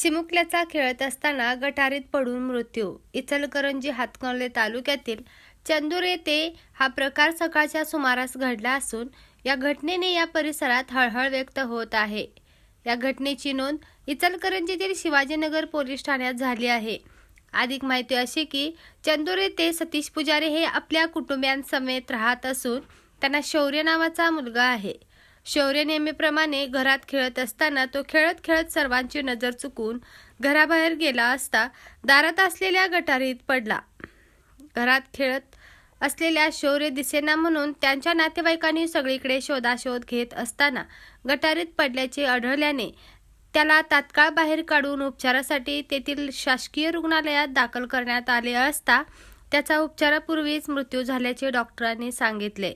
चिमुकल्याचा खेळत असताना गटारीत पडून मृत्यू. इचलकरंजी हातकणले तालुक्यातील चंदूर येथे हा प्रकार सकाळच्या सुमारास घडला असून या घटनेने या परिसरात हळहळ व्यक्त होत आहे. या घटनेची नोंद इचलकरंजीतील शिवाजीनगर पोलीस ठाण्यात झाली आहे. अधिक माहिती अशी की चंदूर येथे सतीश पुजारी हे आपल्या कुटुंबियांसमेत राहत असून त्यांना शौर्य नावाचा मुलगा आहे. शौर्य नेहमीप्रमाणे घरात खेळत असताना तो खेळत खेळत सर्वांची नजर चुकून घराबाहेर गेला असता दारात असलेल्या गटारीत पडला. घरात खेळत असलेल्या शौर्य दिसेना म्हणून त्यांच्या नातेवाईकांनी सगळीकडे शोधाशोध घेत असताना गटारीत पडल्याचे आढळल्याने त्याला तात्काळ बाहेर काढून उपचारासाठी तेथील शासकीय रुग्णालयात दाखल करण्यात आले असता त्याचा उपचारापूर्वीच मृत्यू झाल्याचे डॉक्टरांनी सांगितले.